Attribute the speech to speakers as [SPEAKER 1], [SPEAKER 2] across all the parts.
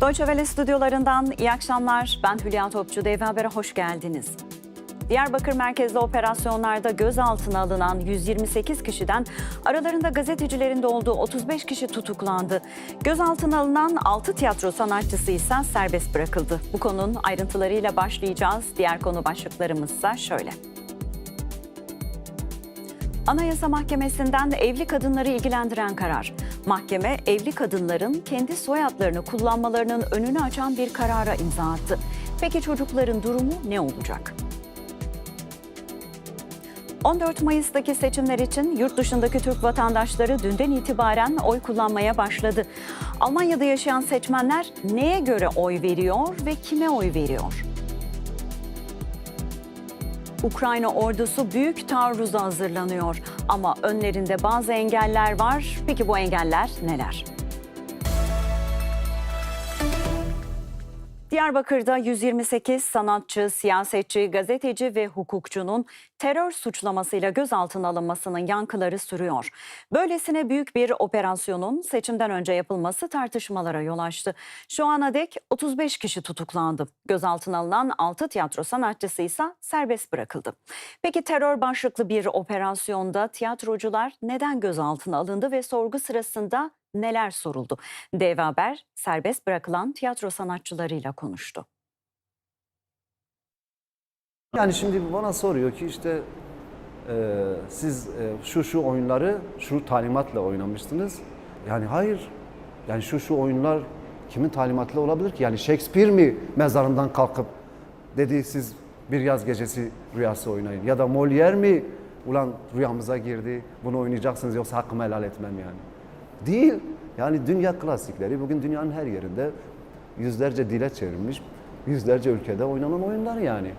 [SPEAKER 1] Deutsche Welle stüdyolarından iyi akşamlar. Ben Hülya Topçu. Dev Haber'e hoş geldiniz. Diyarbakır merkezli operasyonlarda gözaltına alınan 128 kişiden aralarında gazetecilerin de olduğu 35 kişi tutuklandı. Gözaltına alınan 6 tiyatro sanatçısı ise serbest bırakıldı. Bu konunun ayrıntılarıyla başlayacağız. Diğer konu başlıklarımız ise şöyle. Anayasa Mahkemesi'nden evli kadınları ilgilendiren karar. Mahkeme evli kadınların kendi soyadlarını kullanmalarının önünü açan bir karara imza attı. Peki çocukların durumu ne olacak? 14 Mayıs'taki seçimler için yurt dışındaki Türk vatandaşları dünden itibaren oy kullanmaya başladı. Almanya'da yaşayan seçmenler neye göre oy veriyor ve kime oy veriyor? Ukrayna ordusu büyük taarruza hazırlanıyor ama önlerinde bazı engeller var. Peki bu engeller neler? Diyarbakır'da 128 sanatçı, siyasetçi, gazeteci ve hukukçunun terör suçlamasıyla gözaltına alınmasının yankıları sürüyor. Böylesine büyük bir operasyonun seçimden önce yapılması tartışmalara yol açtı. Şu ana dek 35 kişi tutuklandı. Gözaltına alınan 6 tiyatro sanatçısı ise serbest bırakıldı. Peki terör başlıklı bir operasyonda tiyatrocular neden gözaltına alındı ve sorgu sırasında neler soruldu? Dev Haber serbest bırakılan tiyatro sanatçılarıyla konuştu.
[SPEAKER 2] Yani şimdi bana soruyor ki işte e, siz e, şu şu oyunları şu talimatla oynamıştınız. Yani hayır. Yani şu şu oyunlar kimin talimatıyla olabilir ki? Yani Shakespeare mi mezarından kalkıp dedi siz bir yaz gecesi rüyası oynayın. Ya da Molière mi ulan rüyamıza girdi bunu oynayacaksınız yoksa hakkımı helal etmem yani. Değil. Yani dünya klasikleri bugün dünyanın her yerinde yüzlerce dile çevrilmiş, yüzlerce ülkede oynanan oyunlar yani.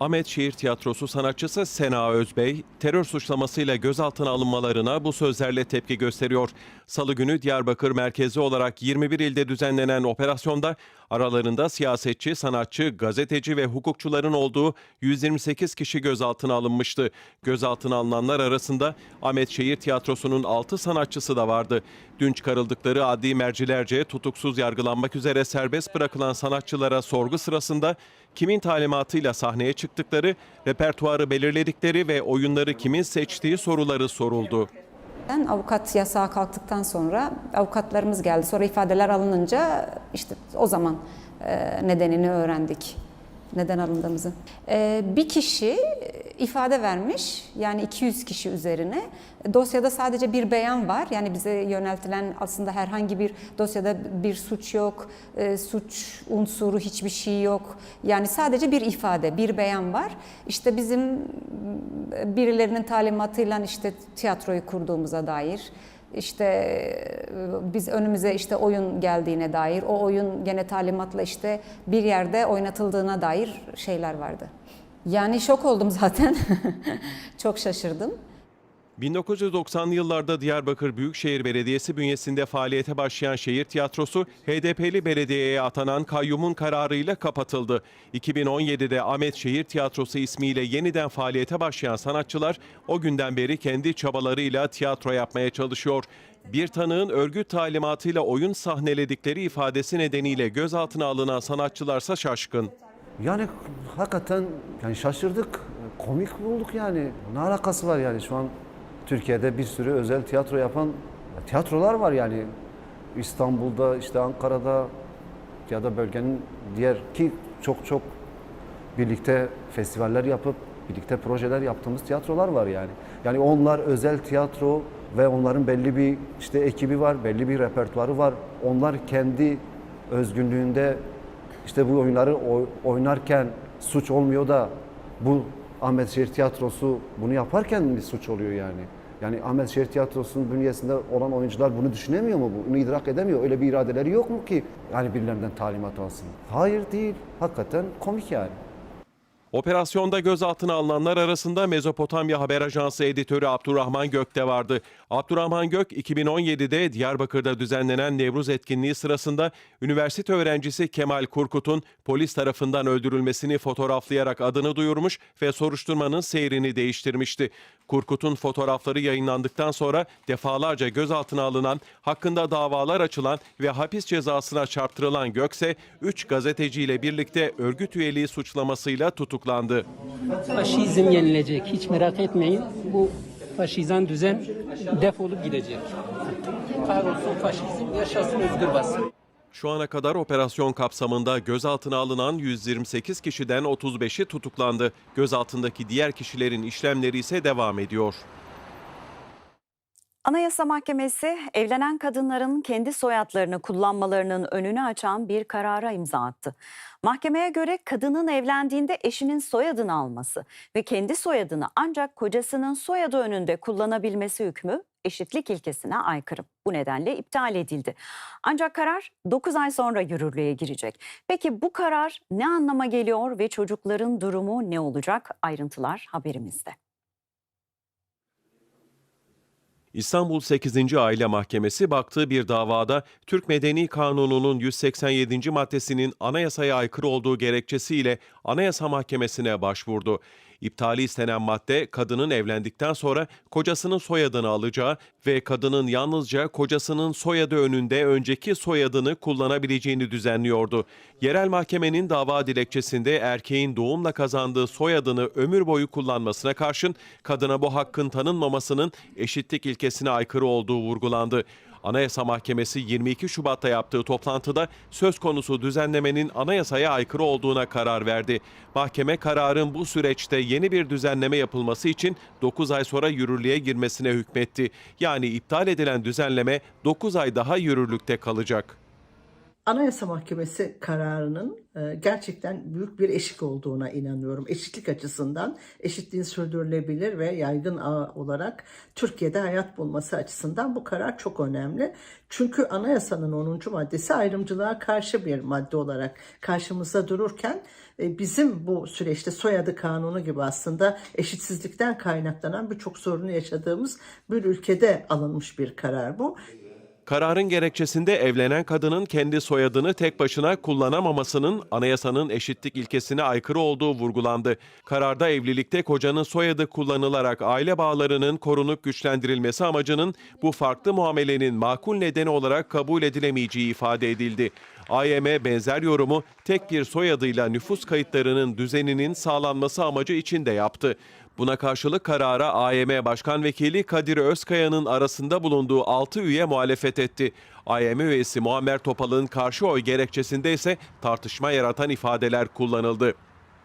[SPEAKER 3] Ahmet Şehir Tiyatrosu sanatçısı Sena Özbey, terör suçlamasıyla gözaltına alınmalarına bu sözlerle tepki gösteriyor. Salı günü Diyarbakır merkezi olarak 21 ilde düzenlenen operasyonda aralarında siyasetçi, sanatçı, gazeteci ve hukukçuların olduğu 128 kişi gözaltına alınmıştı. Gözaltına alınanlar arasında Ahmet Şehir Tiyatrosu'nun 6 sanatçısı da vardı. Dün çıkarıldıkları adli mercilerce tutuksuz yargılanmak üzere serbest bırakılan sanatçılara sorgu sırasında kimin talimatıyla sahneye çıktıkları, repertuarı belirledikleri ve oyunları kimin seçtiği soruları soruldu.
[SPEAKER 4] Ben avukat yasağı kalktıktan sonra avukatlarımız geldi. Sonra ifadeler alınınca işte o zaman e, nedenini öğrendik. Neden alındığımızı. E, Bir kişi ifade vermiş yani 200 kişi üzerine. Dosyada sadece bir beyan var. Yani bize yöneltilen aslında herhangi bir dosyada bir suç yok. e, Suç unsuru hiçbir şey yok. Yani sadece bir ifade, bir beyan var. İşte bizim birilerinin talimatıyla işte tiyatroyu kurduğumuza dair işte e, biz önümüze işte oyun geldiğine dair, o oyun gene talimatla işte bir yerde oynatıldığına dair şeyler vardı. Yani şok oldum zaten. Çok şaşırdım.
[SPEAKER 3] 1990'lı yıllarda Diyarbakır Büyükşehir Belediyesi bünyesinde faaliyete başlayan şehir tiyatrosu HDP'li belediyeye atanan kayyumun kararıyla kapatıldı. 2017'de Ahmet Şehir Tiyatrosu ismiyle yeniden faaliyete başlayan sanatçılar o günden beri kendi çabalarıyla tiyatro yapmaya çalışıyor. Bir tanığın örgüt talimatıyla oyun sahneledikleri ifadesi nedeniyle gözaltına alınan sanatçılarsa şaşkın.
[SPEAKER 2] Yani hakikaten yani şaşırdık, komik bulduk yani. Ne alakası var yani şu an Türkiye'de bir sürü özel tiyatro yapan tiyatrolar var yani. İstanbul'da, işte Ankara'da ya da bölgenin diğer ki çok çok birlikte festivaller yapıp birlikte projeler yaptığımız tiyatrolar var yani. Yani onlar özel tiyatro ve onların belli bir işte ekibi var, belli bir repertuarı var. Onlar kendi özgünlüğünde işte bu oyunları oy- oynarken suç olmuyor da bu Ahmet Şehir Tiyatrosu bunu yaparken mi suç oluyor yani? Yani Ahmet Şehir Tiyatrosu'nun bünyesinde olan oyuncular bunu düşünemiyor mu? Bunu idrak edemiyor. Öyle bir iradeleri yok mu ki? Yani birilerinden talimat alsın. Hayır değil. Hakikaten komik yani.
[SPEAKER 3] Operasyonda gözaltına alınanlar arasında Mezopotamya Haber Ajansı editörü Abdurrahman Gök de vardı. Abdurrahman Gök 2017'de Diyarbakır'da düzenlenen Nevruz etkinliği sırasında üniversite öğrencisi Kemal Kurkut'un polis tarafından öldürülmesini fotoğraflayarak adını duyurmuş ve soruşturmanın seyrini değiştirmişti. Kurkut'un fotoğrafları yayınlandıktan sonra defalarca gözaltına alınan, hakkında davalar açılan ve hapis cezasına çarptırılan Gökse 3 gazeteciyle birlikte örgüt üyeliği suçlamasıyla tutuklandı.
[SPEAKER 5] Faşizm yenilecek. Hiç merak etmeyin. Bu faşizan düzen defolup gidecek. Kahrolsun faşizm, yaşasın özgür basın.
[SPEAKER 3] Şu ana kadar operasyon kapsamında gözaltına alınan 128 kişiden 35'i tutuklandı. Gözaltındaki diğer kişilerin işlemleri ise devam ediyor.
[SPEAKER 1] Anayasa Mahkemesi evlenen kadınların kendi soyadlarını kullanmalarının önünü açan bir karara imza attı. Mahkemeye göre kadının evlendiğinde eşinin soyadını alması ve kendi soyadını ancak kocasının soyadı önünde kullanabilmesi hükmü eşitlik ilkesine aykırı. Bu nedenle iptal edildi. Ancak karar 9 ay sonra yürürlüğe girecek. Peki bu karar ne anlama geliyor ve çocukların durumu ne olacak? Ayrıntılar haberimizde.
[SPEAKER 3] İstanbul 8. Aile Mahkemesi baktığı bir davada Türk Medeni Kanunu'nun 187. maddesinin anayasaya aykırı olduğu gerekçesiyle Anayasa Mahkemesi'ne başvurdu. İptali istenen madde kadının evlendikten sonra kocasının soyadını alacağı ve kadının yalnızca kocasının soyadı önünde önceki soyadını kullanabileceğini düzenliyordu. Yerel mahkemenin dava dilekçesinde erkeğin doğumla kazandığı soyadını ömür boyu kullanmasına karşın kadına bu hakkın tanınmamasının eşitlik ilkesine aykırı olduğu vurgulandı. Anayasa Mahkemesi 22 Şubat'ta yaptığı toplantıda söz konusu düzenlemenin anayasaya aykırı olduğuna karar verdi. Mahkeme kararın bu süreçte yeni bir düzenleme yapılması için 9 ay sonra yürürlüğe girmesine hükmetti. Yani iptal edilen düzenleme 9 ay daha yürürlükte kalacak.
[SPEAKER 6] Anayasa Mahkemesi kararının e, gerçekten büyük bir eşik olduğuna inanıyorum. Eşitlik açısından eşitliğin sürdürülebilir ve yaygın ağ olarak Türkiye'de hayat bulması açısından bu karar çok önemli. Çünkü anayasanın 10. maddesi ayrımcılığa karşı bir madde olarak karşımızda dururken e, bizim bu süreçte soyadı kanunu gibi aslında eşitsizlikten kaynaklanan birçok sorunu yaşadığımız bir ülkede alınmış bir karar bu.
[SPEAKER 3] Kararın gerekçesinde evlenen kadının kendi soyadını tek başına kullanamamasının anayasanın eşitlik ilkesine aykırı olduğu vurgulandı. Kararda evlilikte kocanın soyadı kullanılarak aile bağlarının korunup güçlendirilmesi amacının bu farklı muamelenin makul nedeni olarak kabul edilemeyeceği ifade edildi. AYM benzer yorumu tek bir soyadıyla nüfus kayıtlarının düzeninin sağlanması amacı için de yaptı. Buna karşılık karara AYM Başkan Vekili Kadir Özkaya'nın arasında bulunduğu 6 üye muhalefet etti. AYM üyesi Muammer Topal'ın karşı oy gerekçesinde ise tartışma yaratan ifadeler kullanıldı.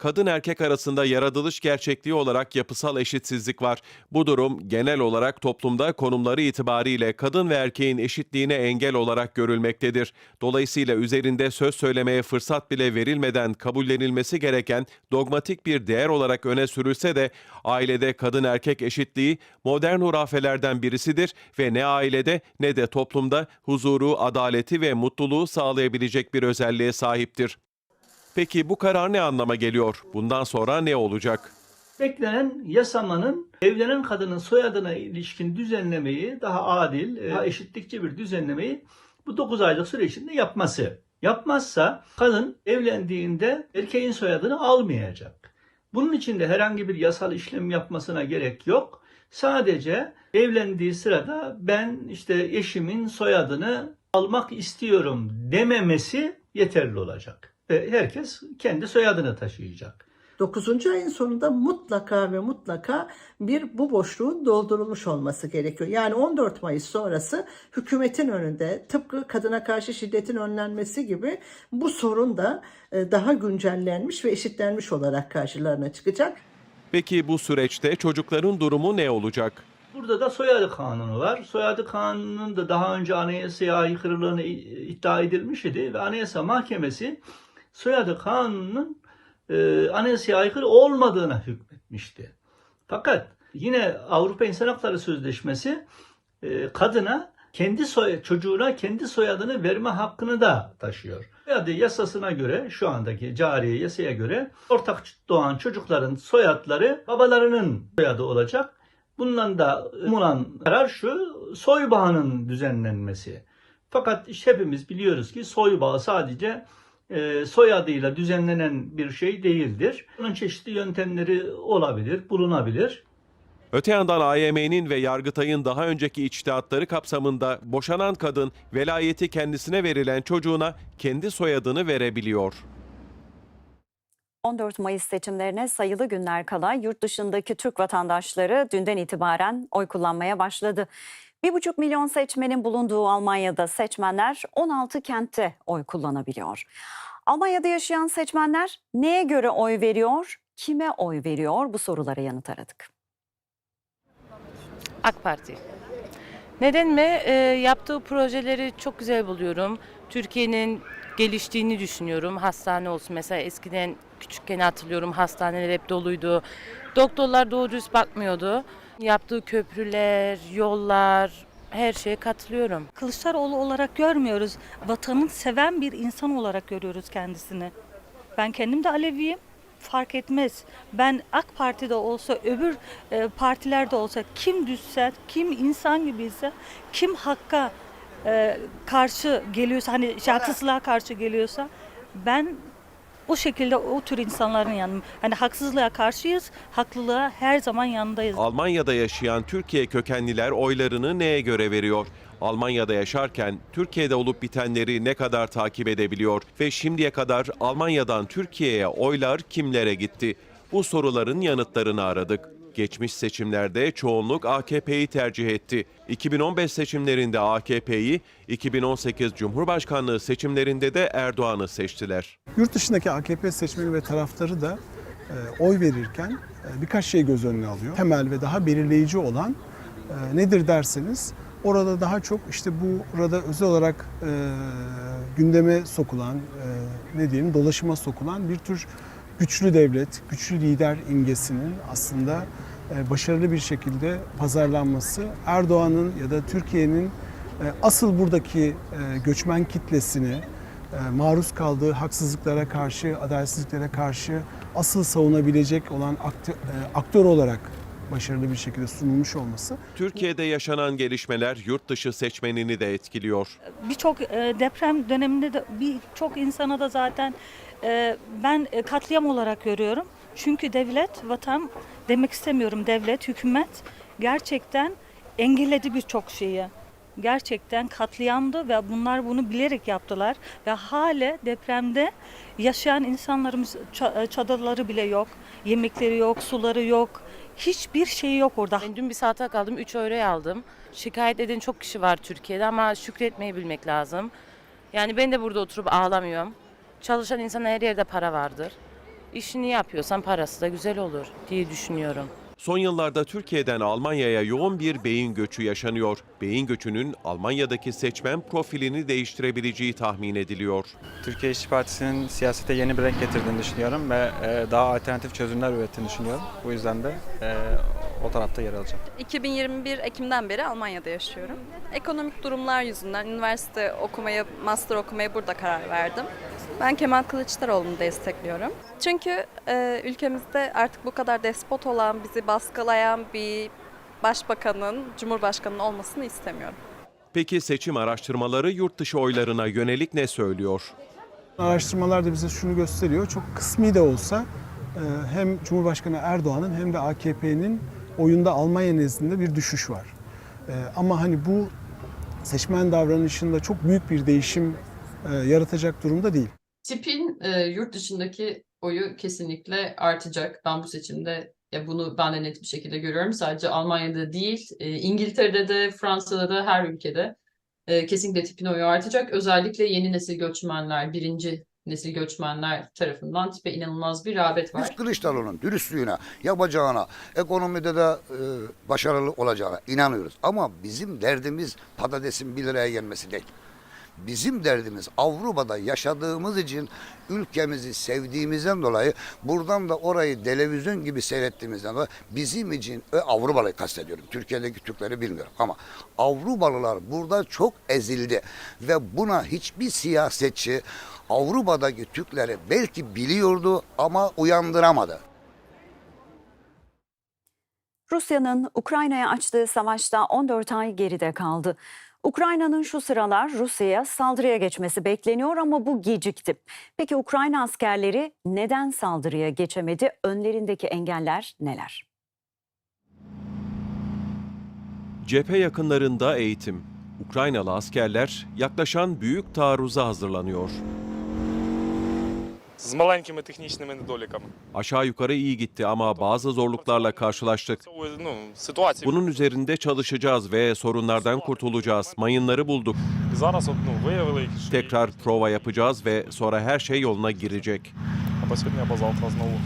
[SPEAKER 3] Kadın erkek arasında yaratılış gerçekliği olarak yapısal eşitsizlik var. Bu durum genel olarak toplumda konumları itibariyle kadın ve erkeğin eşitliğine engel olarak görülmektedir. Dolayısıyla üzerinde söz söylemeye fırsat bile verilmeden kabullenilmesi gereken dogmatik bir değer olarak öne sürülse de ailede kadın erkek eşitliği modern hurafelerden birisidir ve ne ailede ne de toplumda huzuru, adaleti ve mutluluğu sağlayabilecek bir özelliğe sahiptir. Peki bu karar ne anlama geliyor? Bundan sonra ne olacak?
[SPEAKER 7] Beklenen yasamanın evlenen kadının soyadına ilişkin düzenlemeyi daha adil, e, daha eşitlikçi bir düzenlemeyi bu 9 aylık süre içinde yapması. Yapmazsa kadın evlendiğinde erkeğin soyadını almayacak. Bunun için de herhangi bir yasal işlem yapmasına gerek yok. Sadece evlendiği sırada ben işte eşimin soyadını almak istiyorum dememesi yeterli olacak. Ve herkes kendi soyadını taşıyacak.
[SPEAKER 6] 9. ayın sonunda mutlaka ve mutlaka bir bu boşluğun doldurulmuş olması gerekiyor. Yani 14 Mayıs sonrası hükümetin önünde tıpkı kadına karşı şiddetin önlenmesi gibi bu sorun da e, daha güncellenmiş ve eşitlenmiş olarak karşılarına çıkacak.
[SPEAKER 3] Peki bu süreçte çocukların durumu ne olacak?
[SPEAKER 7] Burada da soyadı kanunu var. Soyadı kanunun da daha önce anayasaya aykırılığını iddia edilmiş idi ve Anayasa Mahkemesi soyadı kanunun e, anayasaya aykırı olmadığına hükmetmişti. Fakat yine Avrupa İnsan Hakları Sözleşmesi e, kadına kendi soy çocuğuna kendi soyadını verme hakkını da taşıyor. Soyadı yasasına göre şu andaki cari yasaya göre ortak doğan çocukların soyadları babalarının soyadı olacak. Bundan da umulan karar şu soy bağının düzenlenmesi. Fakat işte hepimiz biliyoruz ki soy sadece soyadıyla düzenlenen bir şey değildir. Bunun çeşitli yöntemleri olabilir, bulunabilir.
[SPEAKER 3] Öte yandan AYM'nin ve Yargıtay'ın daha önceki içtihatları kapsamında boşanan kadın velayeti kendisine verilen çocuğuna kendi soyadını verebiliyor.
[SPEAKER 1] 14 Mayıs seçimlerine sayılı günler kala yurt dışındaki Türk vatandaşları dünden itibaren oy kullanmaya başladı. 1,5 milyon seçmenin bulunduğu Almanya'da seçmenler 16 kentte oy kullanabiliyor. Almanya'da yaşayan seçmenler neye göre oy veriyor, kime oy veriyor bu sorulara yanıt aradık.
[SPEAKER 8] AK Parti. Neden mi? Ee, yaptığı projeleri çok güzel buluyorum. Türkiye'nin geliştiğini düşünüyorum. Hastane olsun mesela eskiden küçükken hatırlıyorum hastaneler hep doluydu. Doktorlar doğru düz bakmıyordu. Yaptığı köprüler, yollar, her şeye katılıyorum.
[SPEAKER 9] Kılıçdaroğlu olarak görmüyoruz. Vatanın seven bir insan olarak görüyoruz kendisini. Ben kendim de Aleviyim. Fark etmez. Ben AK Parti'de olsa, öbür e, partilerde olsa kim düşse, kim insan gibiyse, kim hakka e, karşı geliyorsa, hani haksızlığa karşı geliyorsa ben o şekilde o tür insanların yanım. Hani haksızlığa karşıyız, haklılığa her zaman yanındayız.
[SPEAKER 3] Almanya'da yaşayan Türkiye kökenliler oylarını neye göre veriyor? Almanya'da yaşarken Türkiye'de olup bitenleri ne kadar takip edebiliyor ve şimdiye kadar Almanya'dan Türkiye'ye oylar kimlere gitti? Bu soruların yanıtlarını aradık. Geçmiş seçimlerde çoğunluk AKP'yi tercih etti. 2015 seçimlerinde AKP'yi, 2018 Cumhurbaşkanlığı seçimlerinde de Erdoğan'ı seçtiler.
[SPEAKER 10] Yurt dışındaki AKP seçmeni ve taraftarı da e, oy verirken e, birkaç şey göz önüne alıyor. Temel ve daha belirleyici olan e, nedir derseniz orada daha çok işte bu burada özel olarak e, gündeme sokulan e, ne diyelim dolaşıma sokulan bir tür güçlü devlet, güçlü lider imgesinin aslında e, başarılı bir şekilde pazarlanması Erdoğan'ın ya da Türkiye'nin e, asıl buradaki e, göçmen kitlesini maruz kaldığı haksızlıklara karşı, adaletsizliklere karşı asıl savunabilecek olan aktör, olarak başarılı bir şekilde sunulmuş olması
[SPEAKER 3] Türkiye'de yaşanan gelişmeler yurt dışı seçmenini de etkiliyor.
[SPEAKER 9] birçok deprem döneminde de birçok insana da zaten ben e, katliam olarak görüyorum. Çünkü devlet, vatan demek istemiyorum devlet, hükümet gerçekten engelledi birçok şeyi. Gerçekten katliamdı ve bunlar bunu bilerek yaptılar ve hala depremde yaşayan insanlarımız e, çadırları bile yok, yemekleri yok, suları yok. Hiçbir şey yok orada.
[SPEAKER 8] Ben dün bir saate kaldım 3 euro aldım. Şikayet eden çok kişi var Türkiye'de ama şükretmeyi bilmek lazım. Yani ben de burada oturup ağlamıyorum. Çalışan insana her yerde para vardır. İşini yapıyorsan parası da güzel olur diye düşünüyorum.
[SPEAKER 3] Son yıllarda Türkiye'den Almanya'ya yoğun bir beyin göçü yaşanıyor. Beyin göçünün Almanya'daki seçmen profilini değiştirebileceği tahmin ediliyor.
[SPEAKER 11] Türkiye İşçi Partisi'nin siyasete yeni bir renk getirdiğini düşünüyorum ve e, daha alternatif çözümler ürettiğini düşünüyorum. Bu yüzden de e, o tarafta yer alacağım.
[SPEAKER 12] 2021 Ekim'den beri Almanya'da yaşıyorum. Ekonomik durumlar yüzünden üniversite okumaya, master okumaya burada karar verdim. Ben Kemal Kılıçdaroğlu'nu destekliyorum. Çünkü e, ülkemizde artık bu kadar despot olan, bizi baskılayan bir başbakanın, cumhurbaşkanının olmasını istemiyorum.
[SPEAKER 3] Peki seçim araştırmaları yurt dışı oylarına yönelik ne söylüyor?
[SPEAKER 10] Araştırmalar da bize şunu gösteriyor. Çok kısmi de olsa e, hem Cumhurbaşkanı Erdoğan'ın hem de AKP'nin oyunda Almanya nezdinde bir düşüş var. E, Ama hani bu seçmen davranışında çok büyük bir değişim e, yaratacak durumda değil.
[SPEAKER 13] Tipin e, yurt dışındaki oyu kesinlikle artacak. Ben bu seçimde ya bunu ben de net bir şekilde görüyorum. Sadece Almanya'da değil, e, İngiltere'de de, Fransa'da da her ülkede e, kesinlikle tipin oyu artacak. Özellikle yeni nesil göçmenler, birinci nesil göçmenler tarafından tipe inanılmaz bir rağbet var.
[SPEAKER 14] Biz Kılıçdaroğlu'nun dürüstlüğüne, yapacağına, ekonomide de e, başarılı olacağına inanıyoruz. Ama bizim derdimiz patatesin 1 liraya gelmesi değil. Bizim derdimiz Avrupa'da yaşadığımız için ülkemizi sevdiğimizden dolayı buradan da orayı televizyon gibi seyrettiğimizden dolayı bizim için ve Avrupalı'yı kastediyorum. Türkiye'deki Türkleri bilmiyorum ama Avrupalılar burada çok ezildi ve buna hiçbir siyasetçi Avrupa'daki Türkleri belki biliyordu ama uyandıramadı.
[SPEAKER 1] Rusya'nın Ukrayna'ya açtığı savaşta 14 ay geride kaldı. Ukrayna'nın şu sıralar Rusya'ya saldırıya geçmesi bekleniyor ama bu gecikti. Peki Ukrayna askerleri neden saldırıya geçemedi? Önlerindeki engeller neler?
[SPEAKER 3] Cephe yakınlarında eğitim. Ukraynalı askerler yaklaşan büyük taarruza hazırlanıyor
[SPEAKER 15] з маленькими технічними недоліками.
[SPEAKER 3] Aşağı yukarı iyi gitti ama bazı zorluklarla karşılaştık.
[SPEAKER 15] Ну, ситуації
[SPEAKER 3] Bunun üzerinde çalışacağız ve sorunlardan kurtulacağız. Mayınları bulduk.
[SPEAKER 15] зараз от, ну, виявили їх, що
[SPEAKER 3] Tekrar prova yapacağız ve sonra her şey yoluna girecek.
[SPEAKER 15] або сьогодні, або завтра знову.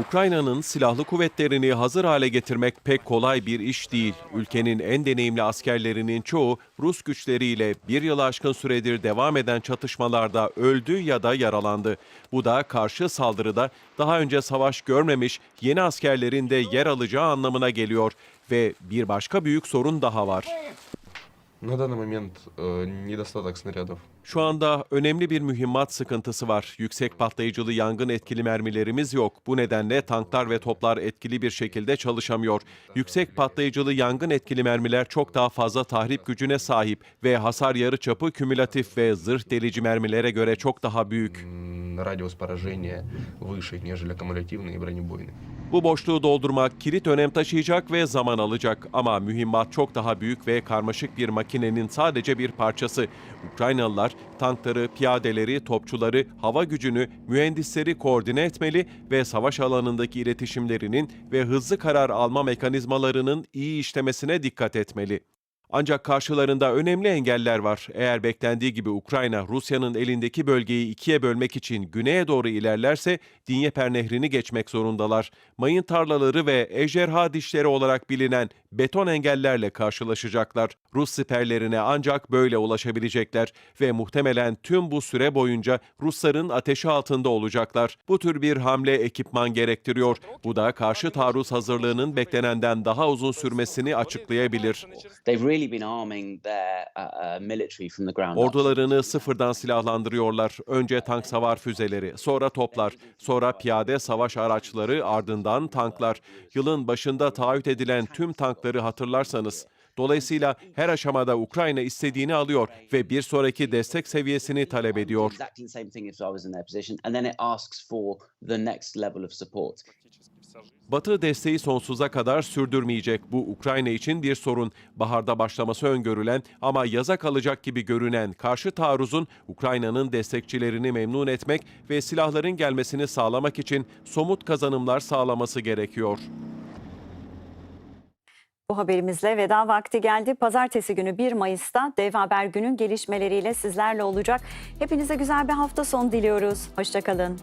[SPEAKER 3] Ukrayna'nın silahlı kuvvetlerini hazır hale getirmek pek kolay bir iş değil. Ülkenin en deneyimli askerlerinin çoğu Rus güçleriyle bir yıl aşkın süredir devam eden çatışmalarda öldü ya da yaralandı. Bu da karşı saldırıda daha önce savaş görmemiş yeni askerlerin de yer alacağı anlamına geliyor. Ve bir başka büyük sorun daha var.
[SPEAKER 15] На даний момент недостаток снарядов.
[SPEAKER 3] Şu anda önemli bir mühimmat sıkıntısı var. Yüksek patlayıcılı yangın etkili mermilerimiz yok. Bu nedenle tanklar ve toplar etkili bir şekilde çalışamıyor. Yüksek patlayıcılı yangın etkili mermiler çok daha fazla tahrip gücüne sahip ve hasar yarıçapı kümülatif ve zırh delici mermilere göre çok daha büyük.
[SPEAKER 15] Радіус пораження вищий, ніж акумулятивний і бронебойний.
[SPEAKER 3] Bu boşluğu doldurmak kilit önem taşıyacak ve zaman alacak ama mühimmat çok daha büyük ve karmaşık bir makinenin sadece bir parçası. Ukraynalılar tankları, piyadeleri, topçuları, hava gücünü, mühendisleri koordine etmeli ve savaş alanındaki iletişimlerinin ve hızlı karar alma mekanizmalarının iyi işlemesine dikkat etmeli. Ancak karşılarında önemli engeller var. Eğer beklendiği gibi Ukrayna, Rusya'nın elindeki bölgeyi ikiye bölmek için güneye doğru ilerlerse Dinyeper Nehri'ni geçmek zorundalar. Mayın tarlaları ve ejderha dişleri olarak bilinen beton engellerle karşılaşacaklar. Rus siperlerine ancak böyle ulaşabilecekler ve muhtemelen tüm bu süre boyunca Rusların ateşi altında olacaklar. Bu tür bir hamle ekipman gerektiriyor. Bu da karşı taarruz hazırlığının beklenenden daha uzun sürmesini açıklayabilir. Ordularını sıfırdan silahlandırıyorlar. Önce tank savar füzeleri, sonra toplar, sonra piyade savaş araçları, ardından tanklar. Yılın başında taahhüt edilen tüm tankları hatırlarsanız. Dolayısıyla her aşamada Ukrayna istediğini alıyor ve bir sonraki destek seviyesini talep ediyor. Batı desteği sonsuza kadar sürdürmeyecek. Bu Ukrayna için bir sorun. Baharda başlaması öngörülen ama yaza kalacak gibi görünen karşı taarruzun Ukrayna'nın destekçilerini memnun etmek ve silahların gelmesini sağlamak için somut kazanımlar sağlaması gerekiyor.
[SPEAKER 1] Bu haberimizle veda vakti geldi. Pazartesi günü 1 Mayıs'ta Dev Haber günün gelişmeleriyle sizlerle olacak. Hepinize güzel bir hafta sonu diliyoruz. Hoşçakalın.